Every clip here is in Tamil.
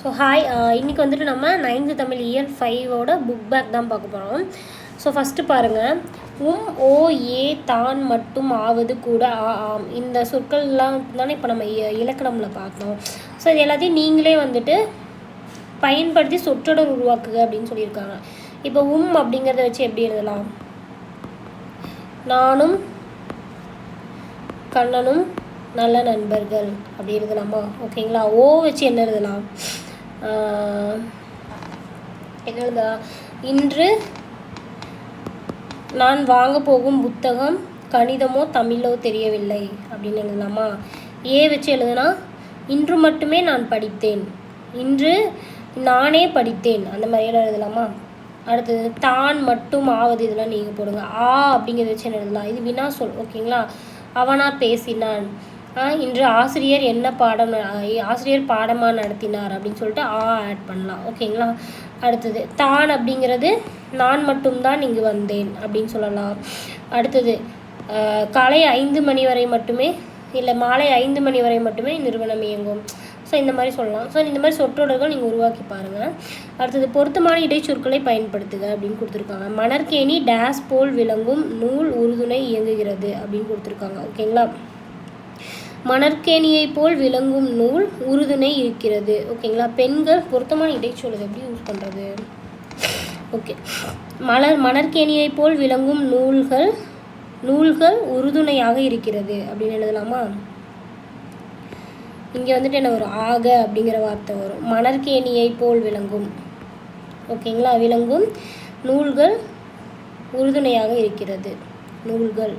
ஸோ ஹாய் uh, இன்றைக்கி வந்துட்டு நம்ம நைன்த்து தமிழ் இயர் ஃபைவோட புக் பேக் தான் பார்க்க போகிறோம் ஸோ ஃபஸ்ட்டு பாருங்கள் உம் ஓ ஏ தான் மட்டும் ஆவது கூட ஆ ஆம். இந்த சொற்கள்லாம் தானே இப்போ நம்ம இ- இலக்கணம்ல பார்க்கணும் ஸோ இது எல்லாத்தையும் நீங்களே வந்துட்டு பயன்படுத்தி சொற்றொடர் உருவாக்குக அப்படின்னு சொல்லியிருக்காங்க. இப்போ உம் அப்படிங்கிறத வச்சு எப்படி எழுதலாம்? நானும் கண்ணனும் நல்ல நண்பர்கள். அப்படி எழுதலாமா? ஓகேங்களா ஓ வச்சு என்ன எழுதலாம்? என்ன எழுதா இன்று நான் வாங்க போகும் புத்தகம் கணிதமோ தமிழோ தெரியவில்லை அப்படின்னு எழுதலாமா? ஏ வச்சு எழுதுனா இன்று மட்டுமே நான் படித்தேன். இன்று நானே படித்தேன். அந்த மாதிரியெல்லாம் எழுதலாமா? அடுத்தது தான் மட்டும் ஆவது இதெல்லாம் நீங்கள் போடுங்க. ஆ அப்படிங்கிறத வச்சு என்ன எழுதலாம்? இது வினா சொல் ஓகேங்களா? அவனா பேசினான். இன்று ஆசிரியர் என்ன பாடம் ஆசிரியர் பாடமாக நடத்தினார் அப்படின்னு சொல்லிட்டு ஆ ஆட் பண்ணலாம். ஓகேங்களா அடுத்தது தான் அப்படிங்கிறது நான் மட்டும்தான் இங்கு வந்தேன் அப்படின்னு சொல்லலாம். அடுத்தது காலை ஐந்து மணி வரை மட்டுமே இல்லை மாலை ஐந்து மணி வரை மட்டுமே நிறுவனம் இயங்கும். ஸோ இந்த மாதிரி சொல்லலாம். ஸோ இந்த மாதிரி சொற்றொடர்கள் நீங்கள் உருவாக்கி பாருங்கள் அடுத்தது பொருத்தமான இடைச்சொற்களை பயன்படுத்துக அப்படின்னு கொடுத்துருக்காங்க. மணற்கேணி டேஸ் போல் விளங்கும் நூல் உறுதுணை இயங்குகிறது அப்படின்னு கொடுத்துருக்காங்க. ஓகேங்களா மணற்கேணியைப் போல் விளங்கும் நூல் உறுதுணை இருக்கிறது. ஓகேங்களா? பெண்கள் பொருத்தமான இடைச்சொல்லுது எப்படி யூஸ் பண்ணுறது ஓகே. மலர் மணற்கேணியைப் போல் விளங்கும் நூல்கள் நூல்கள் உறுதுணையாக இருக்கிறது அப்படின்னு எழுதலாமா? இங்கே வந்துட்டு என்ன வரும்? ஆக அப்படிங்கிற வார்த்தை வரும். மணற்கேணியைப் போல் விளங்கும். ஓகேங்களா? விளங்கும் நூல்கள் உறுதுணையாக இருக்கிறது. நூல்கள்.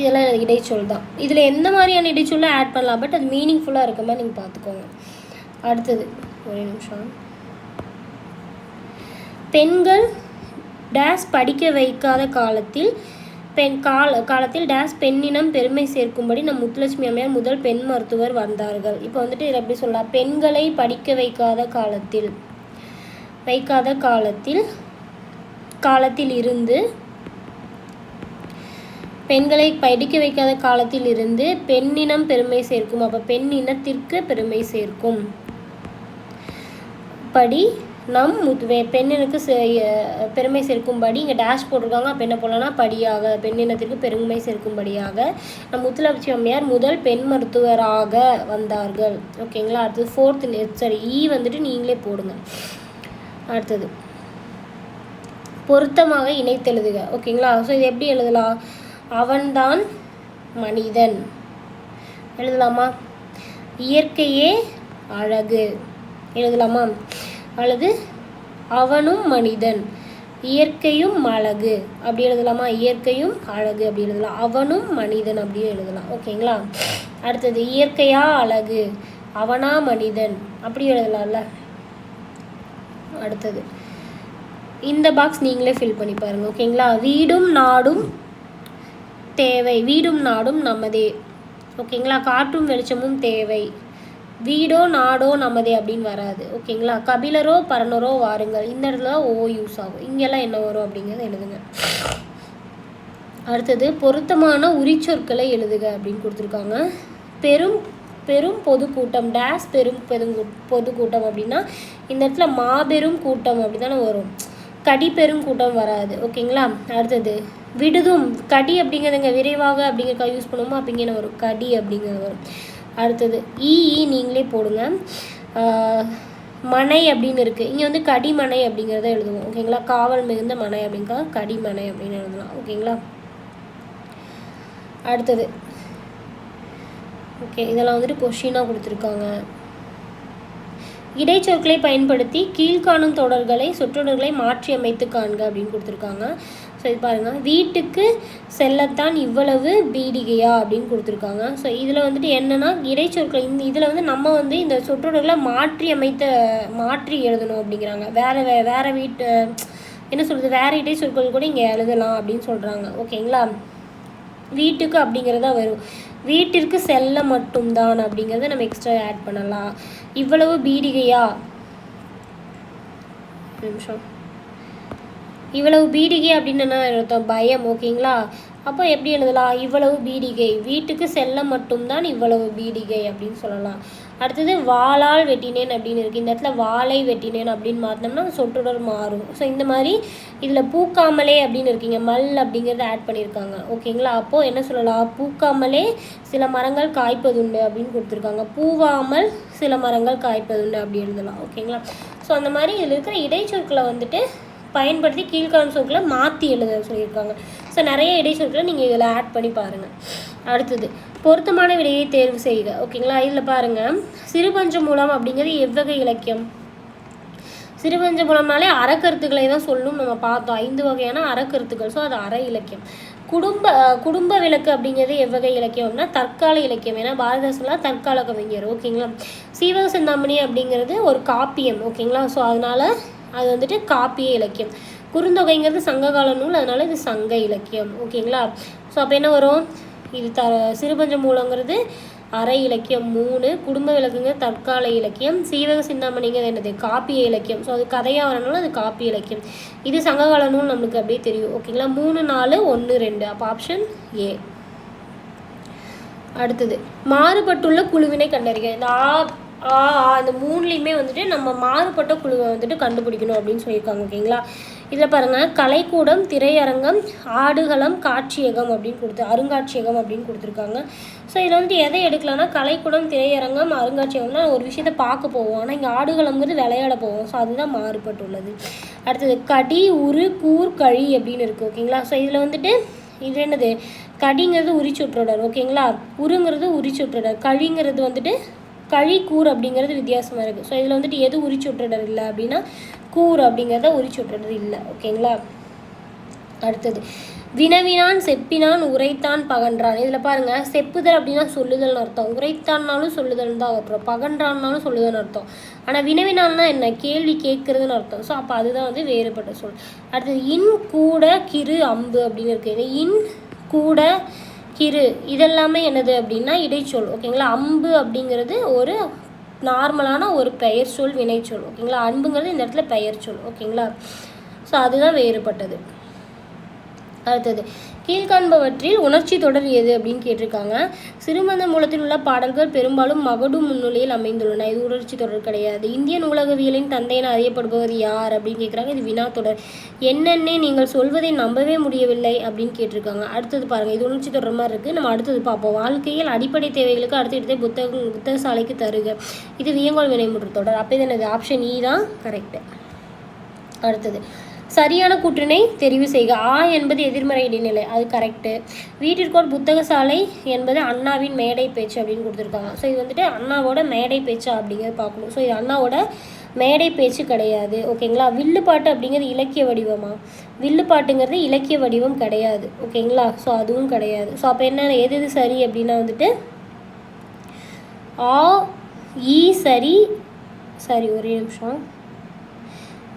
இதெல்லாம் இடைச்சொல் தான். இதில் எந்த மாதிரியான இடைச்சொல்லை ஆட் பண்ணலாம்? பட் அது மீனிங்ஃபுல்லாக இருக்க மாதிரி நீங்கள் பார்த்துக்கோங்க. அடுத்தது ஒரே நிமிஷம். பெண்கள் டேஸ் படிக்க வைக்காத காலத்தில் பெண் கால காலத்தில் டேஸ் பெண்ணினம் பெருமை சேர்க்கும்படி நம் முத்துலட்சுமி அம்மையார் முதல் பெண் மருத்துவர் வந்தார்கள். இப்போ வந்துட்டு இதில் எப்படி சொல்லலாம் பெண்களை படிக்க வைக்காத காலத்தில் வைக்காத காலத்தில் காலத்தில் இருந்து பெண்களை படிக்க வைக்காத காலத்தில் இருந்து பெண்ணினம் பெருமை சேர்க்கும். அப்போ பெண் இனத்திற்கு பெருமை சேர்க்கும். படி நம் முதுவே பெண்ணினுக்கு பெருமை சேர்க்கும்படி இங்கே டேஷ் போட்டிருக்காங்க. அப்போ என்ன போடலாம்னா படியாக பெண்ணினத்திற்கு பெருமை சேர்க்கும்படியாக நம் முத்துலட்சுமி அம்மையார் முதல் பெண் மருத்துவராக வந்தார்கள். ஓகேங்களா அடுத்தது ஃபோர்த் சாரி ஈ வந்துட்டு நீங்களே போடுங்க. அடுத்தது பொருத்தமாக இணைத்தெழுதுக. ஓகேங்களா ஸோ இது எப்படி எழுதலாம்? அவன்தான் மனிதன். எழுதலாமா? இயற்கையே அழகு. எழுதலாமா? அல்லது அவனும் மனிதன். இயற்கையும் அழகு. அப்படி எழுதலாமா? இயற்கையும் அழகு அப்படி எழுதலாம். அவனும் மனிதன் அப்படியே எழுதலாம். ஓகேங்களா? அடுத்தது இயற்கையா அழகு? அவனா மனிதன். அப்படி எழுதலாம்ல. அடுத்தது இந்த பாக்ஸ் நீங்களே ஃபில் பண்ணி பாருங்க. ஓகேங்களா? வீடும் நாடும் தேவை. வீடும் நாடும் நமதே. ஓகேங்களா? காற்றும் வெளிச்சமும் தேவை. வீடோ நாடோ நமதே அப்படின்னு வராது. ஓகேங்களா? கபிலரோ பரணரோ வாருங்கள். இந்த இடத்துல ஓ யூஸ் ஆகும் இங்கெல்லாம் என்ன வரும் அப்படிங்கிறத எழுதுங்க. அடுத்தது பொருத்தமான உரிச்சொற்களை எழுதுக அப்படின்னு கொடுத்துருக்காங்க. பெரும் பெரும் பொதுக்கூட்டம் டேஸ் பெரும் பெரும் பொதுக்கூட்டம் அப்படின்னா இந்த இடத்துல மாபெரும் கூட்டம் அப்படி தானே வரும். கடி பெரும் கூட்டம் வராது. ஓகேங்களா? அடுத்தது விடுதும். கடி அப்படிங்கிறதுங்க விரைவாக அப்படிங்கிற யூஸ் பண்ணுவோமோ? அப்படிங்கிற வரும் கடி அப்படிங்கிறது வரும். அடுத்தது ஈ நீங்களே போடுங்க. மனை அப்படின்னு இருக்குது இங்கே வந்து கடிமனை அப்படிங்கிறத எழுதுவோம். ஓகேங்களா? காவல் மிகுந்த மனை அப்படிங்கா கடிமனை அப்படின்னு எழுதலாம். ஓகேங்களா? அடுத்தது ஓகே இதெல்லாம் வந்துட்டு கொஷினாக கொடுத்துருக்காங்க. இடைச்சொற்களை பயன்படுத்தி கீழ்காணும் தொடர்களை சொற்றொடர்களை மாற்றி அமைத்து காண்க அப்படின்னு கொடுத்துருக்காங்க. ஸோ இது பாருங்கள் வீட்டுக்கு செல்லத்தான் இவ்வளவு பீடிகையா அப்படின்னு கொடுத்துருக்காங்க. ஸோ இதில் வந்துட்டு என்னென்னா இடைச்சொற்கள் இந்த இதில் வந்து நம்ம வந்து இந்த சொற்றொடர்களை மாற்றி அமைத்த மாற்றி எழுதணும் அப்படிங்கிறாங்க. வேறு வே வேறு வீட்டு என்ன சொல்கிறது வேறு இடைச்சொற்கள் கூட இங்கே எழுதலாம் அப்படின்னு சொல்கிறாங்க ஓகேங்களா? வீட்டுக்கு அப்படிங்கிறதா வரும். வீட்டிற்கு செல்ல மட்டும்தான் அப்படிங்கிறத நம்ம எக்ஸ்ட்ரா ஆட் பண்ணலாம். இவ்வளவு பீடிகையா? நிமிஷம். இவ்வளவு பீடிகை அப்படின்னு என்ன அர்த்தம்? பயம் ஓகேங்களா? அப்போ எப்படி எழுதலாம்? இவ்வளவு பீடிகை. வீட்டுக்கு செல்ல மட்டும்தான் இவ்வளவு பீடிகை அப்படின்னு சொல்லலாம். அடுத்தது வாளால் வெட்டினேன் அப்படின்னு இருக்குது இந்த இடத்துல வாளை வெட்டினேன் அப்படின்னு மாற்றினோம்னா சொற்றொடர் மாறும். ஸோ இந்த மாதிரி இதில் பூக்காமலே அப்படின்னு இருக்கீங்க. மல் அப்படிங்கிறத ஆட் பண்ணியிருக்காங்க. ஓகேங்களா? அப்போது என்ன சொல்லலாம்? பூக்காமலே சில மரங்கள் காய்ப்பதுண்டு அப்படின்னு கொடுத்துருக்காங்க. பூவாமல் சில மரங்கள் காய்ப்பதுண்டு அப்படி எழுதலாம். ஓகேங்களா? ஸோ அந்த மாதிரி இதில் இருக்கிற இடைச்சொற்களை வந்துட்டு பயன்படுத்தி கீழ்காணும் சொற்களை மாற்றி எழுத சொல்லியிருக்காங்க. ஸோ நிறைய இடைச்சொற்களை நீங்கள் இதில் ஆட் பண்ணி பாருங்கள் அடுத்தது பொருத்தமான விடையை தேர்வு செய்க. ஓகேங்களா இதில் பாருங்கள் சிறுபஞ்ச மூலம் அப்படிங்கிறது எவ்வகை இலக்கியம்? சிறுபஞ்ச மூலம்னாலே அறக்கருத்துக்களை தான் சொல்லும் நம்ம பார்த்தோம். ஐந்து வகையான அறக்கருத்துக்கள். ஸோ அது அற இலக்கியம். குடும்ப குடும்ப விளக்கு அப்படிங்கிறது எவ்வகை இலக்கியம் அப்படின்னா தற்கால இலக்கியம். ஏன்னா பாரதிதாசன்லாம் தற்கால கவிஞர். ஓகேங்களா சீவக சிந்தாமணி அப்படிங்கிறது ஒரு காப்பியம். ஓகேங்களா ஸோ அதனால அது வந்துட்டு காப்பிய இலக்கியம். குறுந்தொகைங்கிறது சங்ககால நூல் அதனால இது சங்க இலக்கியம். ஓகேங்களா? ஸோ அப்போ என்ன வரும்? இது த சிறுபஞ்ச மூலங்கிறது அரை இலக்கியம் மூணு. குடும்ப விளக்குங்க தற்கால இலக்கியம். சீவக சிந்தாமணிங்கிறது என்னது? காப்பிய இலக்கியம். ஸோ அது கதையாக வரனால அது காப்பிய இலக்கியம். இது சங்ககால நூல் நம்மளுக்கு அப்படியே தெரியும். ஓகேங்களா? மூணு நாலு ஒன்று ரெண்டு. அப்போ ஆப்ஷன் ஏ அடுத்தது. மாறுபட்டுள்ள குழுவினை கண்டறிக. இந்த ஆ ஆ ஆ, மூணுலேயுமே வந்துட்டு நம்ம மாறுபட்ட குழுவை வந்துட்டு கண்டுபிடிக்கணும் அப்படின்னு சொல்லியிருக்காங்க ஓகேங்களா? இதில் பாருங்கள் கலைக்கூடம் திரையரங்கம் ஆடுகளம் காட்சியகம் அப்படின்னு கொடுத்து அருங்காட்சியகம் அப்படின்னு கொடுத்துருக்காங்க. ஸோ இதில் வந்துட்டு எதை எடுக்கலாம்னா கலைக்கூடம் திரையரங்கம் அருங்காட்சியகம்னா ஒரு விஷயத்தை பார்க்க போவோம். ஆனால் இங்கே ஆடுகளம்ங்கிறது விளையாட போவோம். ஸோ அதுதான் மாறுபட்டுள்ளது. அடுத்தது கடி உரு கூர் கழி அப்படின்னு இருக்குது ஓகேங்களா? ஸோ இதில் வந்துட்டு இது என்னது? கடிங்கிறது உரிச்சுற்றொடர் ஓகேங்களா? உருங்கிறது உரிச்சுற்றொடர் கழிங்கிறது வந்துட்டு கழிக்கூர் அப்படிங்கிறது வித்தியாசமாக இருக்குது ஸோ இதில் வந்துட்டு எது உரிச்சுற்றொடர் இல்லை அப்படின்னா கூர் அப்படிங்கிறத உரிச்சுற்றொடர் இல்லை. ஓகேங்களா அடுத்தது வினவினான் செப்பினான் உரைத்தான் பகன்றான். இதில் பாருங்க செப்புதல் அப்படின்னா சொல்லுதல்னு அர்த்தம். உரைத்தான்னாலும் சொல்லுதல்னு தான் அப்புறம். பகன்றான்னாலும் சொல்லுதல்னு அர்த்தம். ஆனால் வினவினான்னா என்ன? கேள்வி கேட்குறதுன்னு அர்த்தம். ஸோ அப்போ அதுதான் வந்து வேறுபட்ட சொல். அடுத்தது இன் கூட கிரு அம்பு அப்படின்னு இருக்கு. இன் கூட கிரு இதெல்லாமே என்னது அப்படின்னா இடைச்சொல் ஓகேங்களா? அம்பு அப்படிங்கிறது ஒரு நார்மலான ஒரு பெயர் சொல் வினைச்சொல் ஓகேங்களா? அன்புங்கிறது இந்த இடத்துல பெயர் சொல் ஓகேங்களா? ஸோ அதுதான் வேறுபட்டது. அடுத்தது கீழ்காண்பவற்றில் உணர்ச்சி தொடர் எது அப்படின்னு கேட்டிருக்காங்க. சிறுமந்த மூலத்தில் உள்ள பாடல்கள் பெரும்பாலும் மகடு முன்னிலையில் அமைந்துள்ளன. இது உணர்ச்சி தொடர் கிடையாது. இந்திய நூலகவியலின் தந்தையென அறியப்படுபவர் யார் அப்படின்னு கேட்குறாங்க. இது வினா தொடர். என்னென்னே நீங்கள் சொல்வதை நம்பவே முடியவில்லை அப்படின்னு கேட்டிருக்காங்க. அடுத்தது பாருங்கள் இது உணர்ச்சி தொடர் மாதிரி இருக்குது நம்ம அடுத்தது பார்ப்போம். வாழ்க்கையில் அடிப்படை தேவைகளுக்கு அடுத்த இடத்தை புத்தகம் புத்தக சாலைக்கு தருக. இது வியங்கோல் வினைமுற்று தொடர். அப்போ இது ஆப்ஷன் இ e தான் கரெக்டு அடுத்தது. சரியான கூற்றினை தெரிவு செய்க. ஆ என்பது எதிர்மறை இடைநிலை. அது கரெக்டு வீட்டிற்கோர் புத்தகசாலை என்பது அண்ணாவின் மேடை பேச்சு அப்படின்னு கொடுத்துருக்காங்க. ஸோ இது வந்துட்டு அண்ணாவோட மேடை பேச்சா அப்படிங்கிறது பார்க்கணும். ஸோ இது அண்ணாவோட மேடை பேச்சு கிடையாது. ஓகேங்களா வில்லுப்பாட்டு அப்படிங்கிறது இலக்கிய வடிவமா? வில்லுப்பாட்டுங்கிறது இலக்கிய வடிவம் கிடையாது. ஓகேங்களா ஸோ அதுவும் கிடையாது. ஸோ அப்போ என்ன? எது எது சரி அப்படின்னா வந்துட்டு ஆ ஈ சரி சரி ஒரே நிமிஷம்.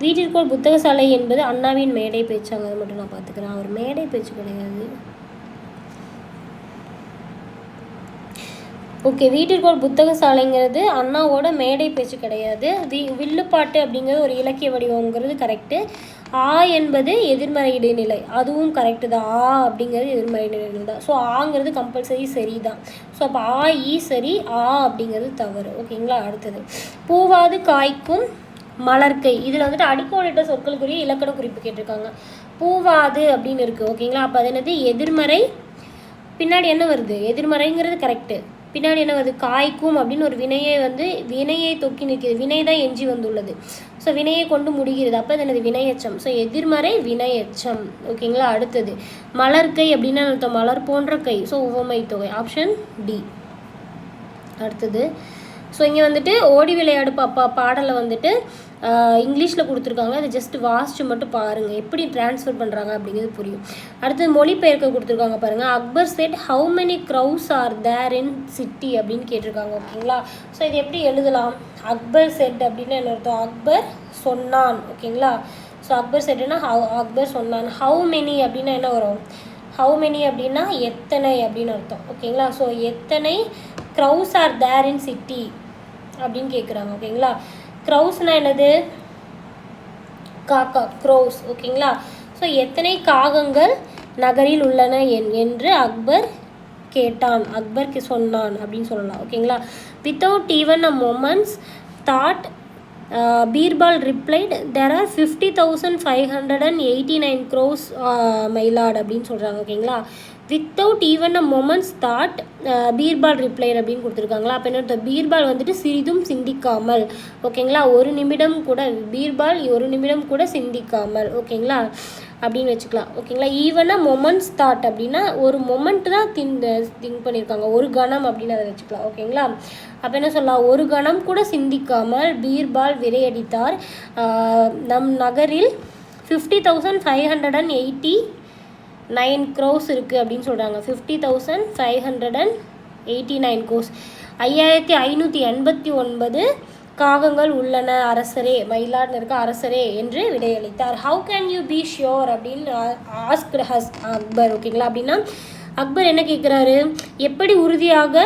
வீட்டிற்குள் புத்தகசாலை என்பது அண்ணாவின் மேடை பேச்சாங்க. அதை மட்டும் நான் பார்த்துக்கிறேன். அவர் மேடை பேச்சு கிடையாது. ஓகே வீட்டிற்குள் புத்தகசாலைங்கிறது அண்ணாவோட மேடை பேச்சு கிடையாது. வி வில்லுப்பாட்டு அப்படிங்கிறது ஒரு இலக்கிய வடிவங்கிறது கரெக்டு ஆ என்பது எதிர்மறை இடைநிலை. அதுவும் கரெக்டு தான். ஆ அப்படிங்கிறது எதிர்மறை இடைநிலை தான். ஸோ ஆங்கிறது கம்பல்சரி சரி தான். ஸோ அப்போ ஆ ஈ சரி ஆ அப்படிங்கிறது தவறு. ஓகேங்களா? அடுத்தது. பூவாது காய்க்கும் மலர்க்கை இதில் வந்துட்டு அடிக்கோடிட்ட சொற்களுக்குரிய இலக்கண குறிப்பு கேட்டிருக்காங்க. பூவாது அப்படின்னு இருக்குது ஓகேங்களா? அப்போ அது என்னது? எதிர்மறை. பின்னாடி என்ன வருது? எதிர்மறைங்கிறது கரெக்டு பின்னாடி என்ன வருது? காய்க்கும் அப்படின்னு ஒரு வினையை வந்து வினையை தொக்கி நிற்கிது. வினை தான் எஞ்சி வந்துள்ளது. ஸோ வினையை கொண்டு முடிகிறது. அப்போ அது என்னது? வினையச்சம். ஸோ எதிர்மறை வினையச்சம். ஓகேங்களா? அடுத்தது மலர்க்கை அப்படின்னா அர்த்தம். மலர் போன்ற கை. ஸோ உவமை தொகை ஆப்ஷன் டி அடுத்தது ஸோ இங்கே வந்துட்டு ஓடி விளையாடு பாப்பா பாடலை வந்துட்டு இங்கிலீஷில் கொடுத்துருக்காங்க. அதை ஜஸ்ட் வாசிச்சு மட்டும் பாருங்கள் எப்படி ட்ரான்ஸ்ஃபர் பண்ணுறாங்க அப்படிங்கிறது புரியும். அடுத்தது மொழிபெயர்க்க கொடுத்துருக்காங்க பாருங்கள் Akbar said how many crows are there in city அப்படின்னு கேட்டிருக்காங்க ஓகேங்களா? ஸோ இது எப்படி எழுதலாம்? அக்பர் செட் அப்படின்னு என்ன அர்த்தம்? அக்பர் சொன்னான் ஓகேங்களா? ஸோ அக்பர் செட்டுன்னா ஹவு அக்பர் சொன்னான். ஹவு மெனி அப்படின்னா என்ன வரும்? ஹவு மெனி அப்படின்னா எத்தனை அப்படின்னு அர்த்தம் ஓகேங்களா? ஸோ எத்தனை crows are there in city அப்படின்னு கேட்குறாங்க ஓகேங்களா க்ரௌஸ்னால் என்னது? காக்கா க்ரோஸ் ஓகேங்களா ஸோ எத்தனை காகங்கள் நகரில் உள்ளன என் என்று அக்பர் கேட்டான். அக்பர்க்கு சொன்னான் அப்படின்னு சொல்லலாம் ஓகேங்களா without even a moment's thought Birbal replied there are fifty thousand five hundred and eighty nine crows மயிலாடு அப்படின்னு சொல்கிறாங்க ஓகேங்களா without even a moment's thought Birbal reply அப்படின்னு கொடுத்துருக்காங்களா? அப்போ என்ன பீர்பால் வந்துட்டு சிறிதும் சிந்திக்காமல். ஓகேங்களா? ஒரு நிமிடம் கூட பீர்பால் ஒரு நிமிடம் கூட சிந்திக்காமல். ஓகேங்களா? அப்படின்னு வச்சுக்கலாம். ஓகேங்களா? ஈவனாக மொமெண்ட்ஸ் தாட் அப்படின்னா ஒரு மொமெண்ட் தான் தின் திங்க் பண்ணியிருக்காங்க. ஒரு கணம் அப்படின்னு அதை வச்சுக்கலாம். ஓகேங்களா? அப்போ என்ன சொல்லலாம்? ஒரு கணம் கூட சிந்திக்காமல் பீர்பால் விரையடித்தார். நம் நகரில் fifty thousand five hundred and eighty nine crows இருக்குது அப்படின்னு சொல்கிறாங்க fifty thousand five hundred and eighty nine crows ஐயாயிரத்தி ஐநூற்றி எண்பத்தி ஒன்பது காகங்கள் உள்ளன அரசரே மயிலாடுன்னு இருக்க அரசரே என்று விடையளித்தார். How can you be sure அப்படின்னு ஆஸ்க் ஹஸ் அக்பர் ஓகேங்களா அப்படின்னா அக்பர் என்ன கேட்குறாரு எப்படி உறுதியாக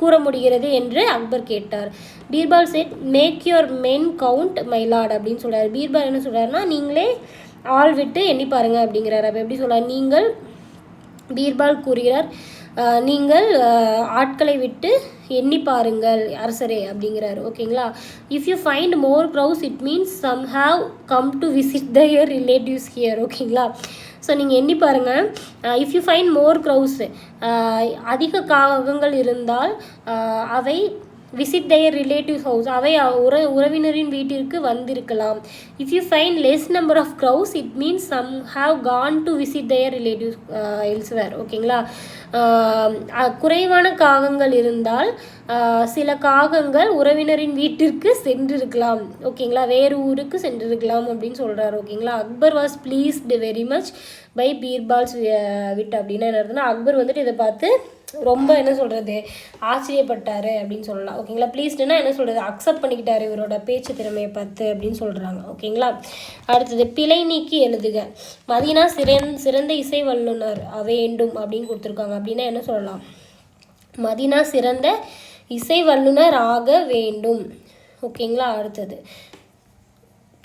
கூற முடிகிறது என்று அக்பர் கேட்டார். Birbal said make your men count மயிலாடு அப்படின்னு சொல்கிறார் பீர்பால் என்ன சொல்கிறாருன்னா நீங்களே ஆள் விட்டு எண்ணி பாருங்க அப்படிங்கிறார். அப்போ எப்படி சொல்றாரு? நீங்கள் பீர்பால் கூறுகிறார் நீங்கள் ஆட்களை விட்டு எண்ணி பாருங்கள் அரசரே அப்படிங்கிறாரு. ஓகேங்களா? If you find more crows it means some have come to visit their relatives here ஓகேங்களா? ஸோ நீங்கள் எண்ணி பாருங்கள் if you find more crows அதிக காகங்கள் இருந்தால் அவை விசிட் தயர் ரிலேட்டிவ் ஹவுஸ் அவை உற உறவினரின் வீட்டிற்கு வந்திருக்கலாம். If you find less number of crows it means some have gone to visit their relative elsewhere ஓகேங்களா குறைவான காகங்கள் இருந்தால் சில காகங்கள் உறவினரின் வீட்டிற்கு சென்றிருக்கலாம். ஓகேங்களா வேறு ஊருக்கு சென்றிருக்கலாம் அப்படின்னு சொல்கிறாரு ஓகேங்களா Akbar was pleased very much by Birbal's wit அப்படின்னா என்ன அக்பர் வந்துட்டு இதை பார்த்து ரொம்ப என்ன சொல்கிறது ஆச்சரியப்பட்டாரு அப்படின்னு சொல்லலாம். ஓகேங்களா? ப்ளீஸ்டுனா என்ன சொல்கிறது அக்செப்ட் பண்ணிக்கிட்டாரு இவரோட பேச்சு திறமையை பார்த்து அப்படின்னு சொல்கிறாங்க ஓகேங்களா? அடுத்தது பிழை நீக்கி எழுதுக. மதீனா சிறந் சிறந்த இசை வல்லுனர் வேண்டும் அப்படின்னு கொடுத்துருக்காங்க. அப்படின்னா என்ன சொல்லலாம்? மதீனா சிறந்த இசை வல்லுனர் ஆக வேண்டும். ஓகேங்களா? அடுத்தது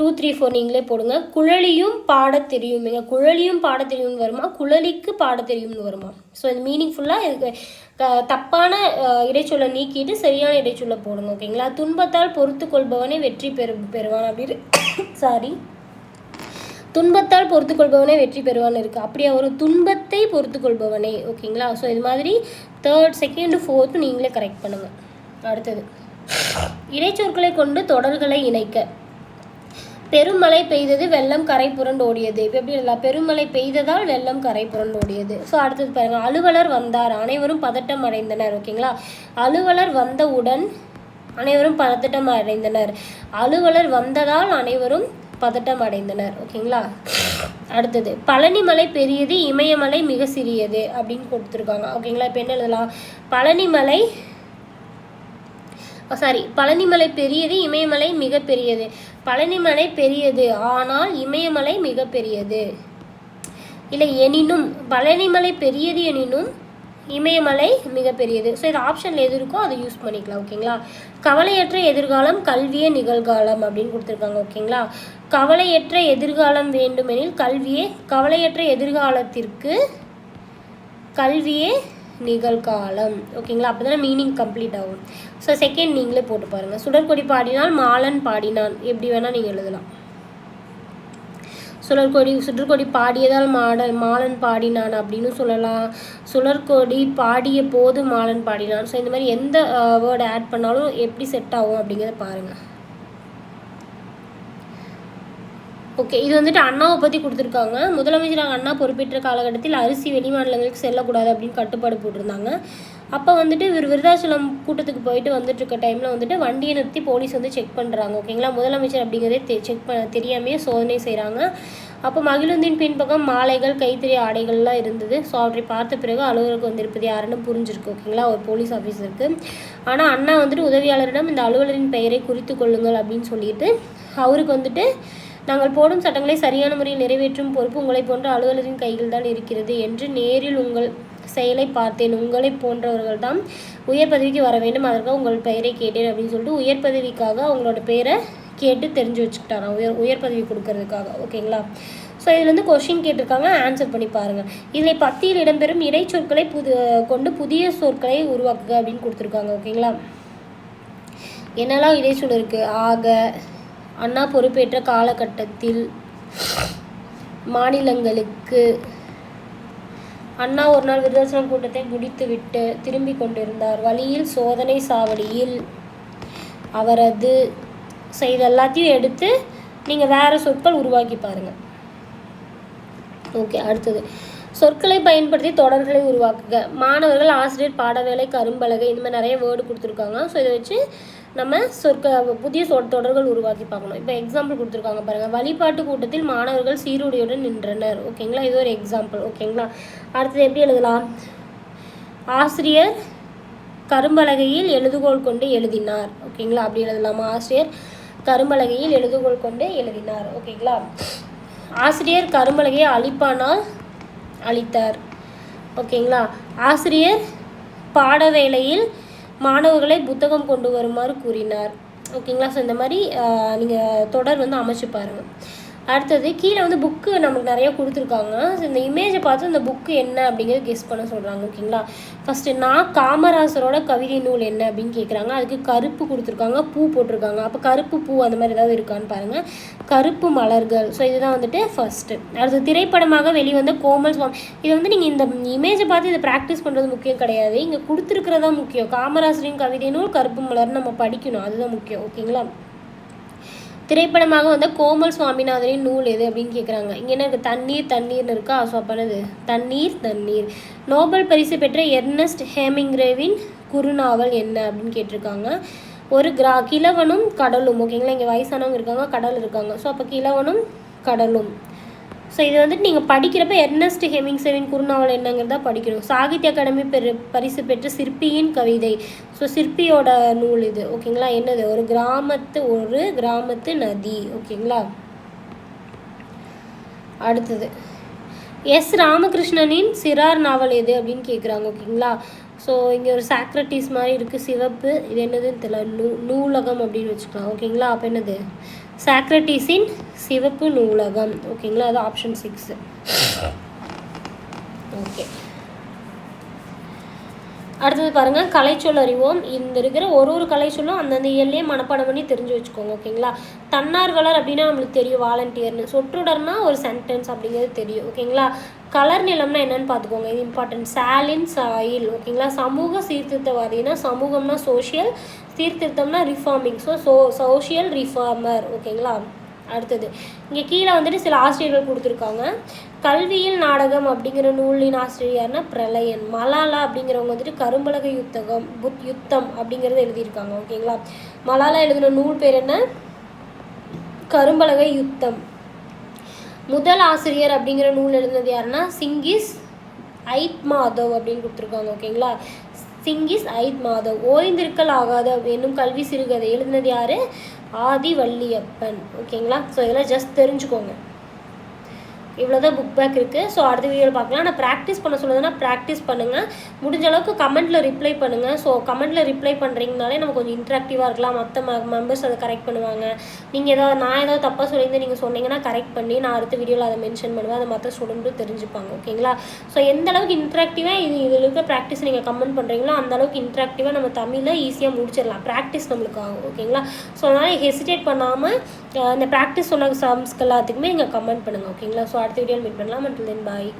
டூ த்ரீ ஃபோர் நீங்களே போடுங்க. குழலியும் பாடத் தெரியும் இங்கே குழலியும் பாடத் தெரியும்னு வருமா? குழலிக்கு பாட தெரியும்னு வருமா ஸோ இது மீனிங்ஃபுல்லாக இதுக்கு தப்பான அஹ், இடைச்சொல்லை நீக்கிட்டு சரியான இடைச்சொல்லை போடுங்க ஓகேங்களா துன்பத்தால் பொறுத்து கொள்பவனே வெற்றி பெறு பெறுவான் அப்படின்னு. சாரி துன்பத்தால் பொறுத்து கொள்பவனே வெற்றி பெறுவான்னு இருக்குது அப்படியே ஒரு துன்பத்தை பொறுத்து கொள்பவனே ஓகேங்களா ஸோ இது மாதிரி தேர்ட் செகண்ட் ஃபோர்த்து நீங்களே கரெக்ட் பண்ணுங்கள் அடுத்தது. இடைச்சொற்களை கொண்டு தொடர்களை இணைக்க. பெருமழை பெய்தது வெள்ளம் கரை புரண்டோடியது. இப்போ எப்படி இல்லை பெருமழை பெய்ததால் வெள்ளம் கரை புரண்டோடியது. ஸோ அடுத்தது பாருங்க அலுவலர் வந்தார். அனைவரும் பதட்டம் அடைந்தனர் ஓகேங்களா அலுவலர் வந்தவுடன் அனைவரும் பதட்டம் அடைந்தனர். அலுவலர் வந்ததால் அனைவரும் பதட்டம் அடைந்தனர் ஓகேங்களா அடுத்தது பழனிமலை பெரியது இமயமலை மிக சிறியது அப்படின்னு கொடுத்துருக்காங்க ஓகேங்களா இப்போ என்ன எழுதலாம்? பழனிமலை சாரி பழனிமலை பெரியது இமயமலை மிக பெரியது. பழனிமலை பெரியது ஆனால் இமயமலை மிக பெரியது. இல்லை எனினும் பழனிமலை பெரியது எனினும் இமயமலை மிக பெரியது. ஸோ இது ஆப்ஷனில் எது இருக்கோ அதை யூஸ் பண்ணிக்கலாம் ஓகேங்களா கவலையற்ற எதிர்காலம் கல்வியே நிகழ்காலம் அப்படின்னு கொடுத்துருக்காங்க ஓகேங்களா கவலையற்ற எதிர்காலம் வேண்டுமெனில் கல்வியே கவலையற்ற எதிர்காலத்திற்கு கல்வியே நிகழ்காலம். ஓகேங்களா? அப்போ தானே மீனிங் கம்ப்ளீட் ஆகும். ஸோ செகண்ட் நீங்களே போட்டு பாருங்கள் சுடற்கொடி பாடினால் மாலன் பாடினான். எப்படி வேணால் நீங்கள் எழுதலாம். சுழற்கொடி சுற்றுக்கொடி பாடியதால் மாடல் மாலன் பாடினான் அப்படின்னு சொல்லலாம். சுழற்கொடி பாடிய போது மாலன் பாடினான். ஸோ இந்த மாதிரி எந்த வேர்டு ஆட் பண்ணாலும் எப்படி செட் ஆகும் அப்படிங்கிறத பாருங்கள் ஓகே இது வந்துட்டு அண்ணாவை பற்றி கொடுத்துருக்காங்க. முதலமைச்சராக அண்ணா பொறுப்பேற்ற காலகட்டத்தில் அரிசி வெளிமாநிலங்களுக்கு செல்லக்கூடாது அப்படின்னு கட்டுப்பாடு போட்டிருந்தாங்க. அப்போ வந்துட்டு இவர் விருதாச்சலம் கூட்டத்துக்கு போயிட்டு வந்துட்டுருக்க டைமில் வந்துட்டு வண்டியை நிறுத்தி போலீஸ் வந்து செக் பண்ணுறாங்க ஓகேங்களா முதலமைச்சர் அப்படிங்கிறதே தெ செக் பண்ண தெரியாமையே சோதனை செய்கிறாங்க அப்போ மகிழுந்தின் பின்பக்கம் மாலைகள் கைத்தறி ஆடைகள்லாம் இருந்தது. ஸோ அவற்றை பார்த்த பிறகு அலுவலருக்கு வந்திருப்பது யாருன்னு புரிஞ்சிருக்கு. ஓகேங்களா ஒரு போலீஸ் ஆஃபீஸருக்கு ஆனால் அண்ணா வந்துட்டு உதவியாளரிடம் இந்த அலுவலரின் பெயரை குறித்து கொள்ளுங்கள் அப்படின்னு சொல்லிட்டு அவருக்கு வந்துட்டு நாங்கள் போடும் சட்டங்களை சரியான முறையில் நிறைவேற்றும் பொறுப்பு உங்களை போன்ற அலுவலரின் கையில் தான் இருக்கிறது என்று நேரில் உங்கள் செயலை பார்த்தேன். உங்களை போன்றவர்கள் தான் உயர் பதவிக்கு வர வேண்டும். அதற்காக உங்கள் பெயரை கேட்டேன் அப்படின்னு சொல்லிட்டு உயர் பதவிக்காக அவங்களோட பெயரை கேட்டு தெரிஞ்சு வச்சுக்கிட்டாராம். உயர் உயர் பதவி கொடுக்கறதுக்காக. ஓகேங்களா? ஸோ இதில் வந்து கொஷின் கேட்டிருக்காங்க. ஆன்சர் பண்ணி பாருங்கள் இதில் பத்தியில் இடம்பெறும் இடைச்சொற்களை புது கொண்டு புதிய சொற்களை உருவாக்குக அப்படின்னு கொடுத்துருக்காங்க. ஓகேங்களா? என்னெல்லாம் இடைச்சொல் இருக்குது ஆக அண்ணா பொறுப்பேற்ற காலகட்டத்தில் மாநிலங்களுக்கு அண்ணா ஒரு நாள் விருதாசனம் கூட்டத்தை முடித்துவிட்டு திரும்பி கொண்டிருந்தார். வழியில் சோதனை சாவடியில் அவரது செய்த எல்லாத்தையும் எடுத்து நீங்கள் வேறு சொற்கள் உருவாக்கி பாருங்கள் ஓகே அடுத்தது. சொற்களை பயன்படுத்தி தொடர்களை உருவாக்குக. மாணவர்கள் ஆசிரியர் பாடவேளை கரும்பலகை இந்த மாதிரி நிறைய வேர்டு கொடுத்துருக்காங்க. ஸோ இதை வச்சு நம்ம சொற்க புதிய தொடர்கள் உருவாக்கி பார்க்கணும். இப்போ எக்ஸாம்பிள் கொடுத்துருக்காங்க பாருங்கள் வழிபாட்டு கூட்டத்தில் மாணவர்கள் சீருடையுடன் நின்றனர். ஓகேங்களா இது ஒரு எக்ஸாம்பிள் ஓகேங்களா அடுத்தது எப்படி எழுதலாம்? ஆசிரியர் கரும்பலகையில் எழுதுகோள் கொண்டு எழுதினார். ஓகேங்களா அப்படி எழுதலாமா? ஆசிரியர் கரும்பலகையில் எழுதுகோள் கொண்டு எழுதினார். ஓகேங்களா ஆசிரியர் கரும்பலகையை அழிப்பானால் அழித்தார். ஓகேங்களா ஆசிரியர் பாட வேளையில் மாணவர்களை புத்தகம் கொண்டு வருமாறு கூறினார். ஓகேங்களா ஸோ இந்த மாதிரி நீங்கள் தொடர் வந்து அமைச்சு பாருங்கள் அடுத்தது கீழே வந்து புக்கு நமக்கு நிறைய கொடுத்துருக்காங்க. ஸோ இந்த இமேஜை பார்த்து இந்த புக்கு என்ன அப்படிங்கிறது கெஸ் பண்ண சொல்கிறாங்க ஓகேங்களா ஃபஸ்ட்டு நான் காமராசரோட கவிதை நூல் என்ன அப்படின்னு கேட்குறாங்க அதுக்கு கருப்பு கொடுத்துருக்காங்க பூ போட்டிருக்காங்க. அப்போ கருப்பு பூ அந்த மாதிரி ஏதாவது இருக்கான்னு பாருங்கள் கருப்பு மலர்கள். ஸோ இதுதான் வந்துட்டு ஃபஸ்ட்டு அடுத்து திரைப்படமாக வெளிவந்த கோமல் சுவாமி. இது வந்து நீங்கள் இந்த இமேஜை பார்த்து இதை ப்ராக்டிஸ் பண்ணுறது முக்கியம் கிடையாது. இங்கே கொடுத்துருக்கிறதா முக்கியம். காமராசரின் கவிதை நூல் கருப்பு மலர்னு நம்ம படிக்கணும். அதுதான் முக்கியம் ஓகேங்களா திரைப்படமாக வந்த கோமல் சுவாமிநாதனின் நூல் எது அப்படின்னு கேட்குறாங்க இங்கே என்ன இருக்குது தண்ணீர் தண்ணீர்னு இருக்கா? ஸோ அப்பனது தண்ணீர் தண்ணீர். நோபல் பரிசு பெற்ற எர்னஸ்ட் ஹேமிங்ரேவின் குறுநாவல் என்ன அப்படின்னு கேட்டிருக்காங்க. ஒரு கிரா கிழவனும் கடலும். ஓகேங்களா? இங்கே வயசானவங்க இருக்காங்க கடல் இருக்காங்க. ஸோ அப்போ கிழவனும் கடலும். ஸோ இது வந்துட்டு நீங்கள் படிக்கிறப்ப எர்னஸ்ட் ஹெமிங்சேவின் குறுநாவல் என்னங்கிறதா படிக்கணும். சாகித்ய அகாடமி பெரு பரிசு பெற்ற சிற்பியின் கவிதை. ஸோ சிற்பியோட நூல் இது. ஓகேங்களா? என்னது? ஒரு கிராமத்து ஒரு கிராமத்து நதி. ஓகேங்களா? அடுத்தது. எஸ். ராமகிருஷ்ணனின் சிறார் நாவல் எது அப்படின்னு கேட்குறாங்க ஓகேங்களா? ஸோ இங்கே ஒரு சாக்ரட்டிஸ் மாதிரி இருக்குது சிவப்பு. இது என்னதுன்னு தெரியல. நூ நூலகம் அப்படின்னு வச்சுக்கலாம். ஓகேங்களா? அப்போ என்னது? சாக்ரட்டிஸின் சிவப்பு நூலகம். ஓகேங்களா அது ஆப்ஷன் சிக்ஸு ஓகே அடுத்தது பாருங்கள் கலைச்சொல் அறிவோம். இந்த இருக்கிற ஒரு ஒரு கலைச்சொல்லும் அந்தந்த இயல்லையே மனப்பாடம் பண்ணி தெரிஞ்சு வச்சுக்கோங்க ஓகேங்களா? தன்னார்வலர் அப்படின்னா நம்மளுக்கு தெரியும் வாலண்டியர்னு. சொற்றொடர்னா ஒரு சென்டென்ஸ் அப்படிங்கிறது தெரியும் ஓகேங்களா? கலர் நிலம்னா என்னன்னு பார்த்துக்கோங்க இது இம்பார்ட்டன்ட் சாலின் சாயில் ஓகேங்களா? சமூக சீர்திருத்தவாதினா சமூகம்னா social சீர்திருத்தம்னா reforming so so social reformer ஓகேங்களா? அடுத்தது. இங்கே கீழே வந்துட்டு சில ஆசிரியர்கள் கொடுத்துருக்காங்க. கல்வியில் நாடகம் அப்படிங்கிற நூலின் ஆசிரியர்னா பிரளயன். மலாலா அப்படிங்கிறவங்க வந்துட்டு கரும்பலக யுத்தகம் புத் யுத்தம் அப்படிங்கிறத எழுதியிருக்காங்க. ஓகேங்களா? மலாலா எழுதின நூல் பேர் என்ன? கரும்பலகை யுத்தம். முதல் ஆசிரியர் அப்படிங்கிற நூல் எழுதினது யாருன்னா சிங்கிஸ் ஐத் மாதவ் அப்படின்னு கொடுத்துருக்காங்க. ஓகேங்களா? சிங்கிஸ் ஐத் மாதவ் ஓய்ந்திருக்கல் ஆகாத என்னும் கல்வி சிறுகதை எழுதினது யாரு? ஆதி வள்ளியப்பன் ஓகேங்களா ஸோ இதெல்லாம் ஜஸ்ட் தெரிஞ்சுக்கோங்க. இவ்வளோ தான் புக் பேக் இருக்குது ஸோ அடுத்த வீடியோவில் பார்க்கலாம். நான் ப்ராக்டிஸ் பண்ண சொல்லுதுன்னா ப்ராக்டிஸ் பண்ணுங்கள் முடிஞ்ச அளவுக்கு கமெண்ட்டில் ரிப்ளை பண்ணுங்கள் ஸோ கமெண்ட்டில் ரிப்ளை பண்ணுறீங்கனாலே நம்ம கொஞ்சம் இன்ட்ராக்டிவாக இருக்கலாம். மற்ற மெம்பர்ஸ் அதை கரெக்ட் பண்ணுவாங்க. நீங்கள் ஏதாவது நான் ஏதாவது தப்பாக சொல்லியிருந்து நீங்கள் சொன்னீங்கன்னா கரெக்ட் பண்ணி நான் அடுத்த வீடியோவில் அதை மென்ஷன் பண்ணுவேன். அதை மற்ற ஸ்டூடெண்ட்டும் தெரிஞ்சுப்பாங்க. ஓகேங்களா ஸோ எந்த அளவுக்கு இன்ட்ராக்டிவாக இது இதில் இருக்கிற ப்ராக்டிஸ் நீங்கள் கமெண்ட் பண்ணுறீங்களோ அந்த அளவுக்கு இன்ட்ராக்டிவாக நம்ம தமிழில் ஈஸியாக முடிச்சிடலாம். ப்ராக்டிஸ் நம்மளுக்கு ஆகும். ஓகேங்களா ஸோ அதனால் ஹெசிடேட் பண்ணாமல் இந்த ப்ராக்டிஸ் சொன்ன சம்ஸ்க்கு எல்லாத்துக்குமே நீங்கள் கமெண்ட் பண்ணுங்கள் ஓகேங்களா ஸோ அடுத்த வீடியோவில் மீட் பண்ணலாம். And then bye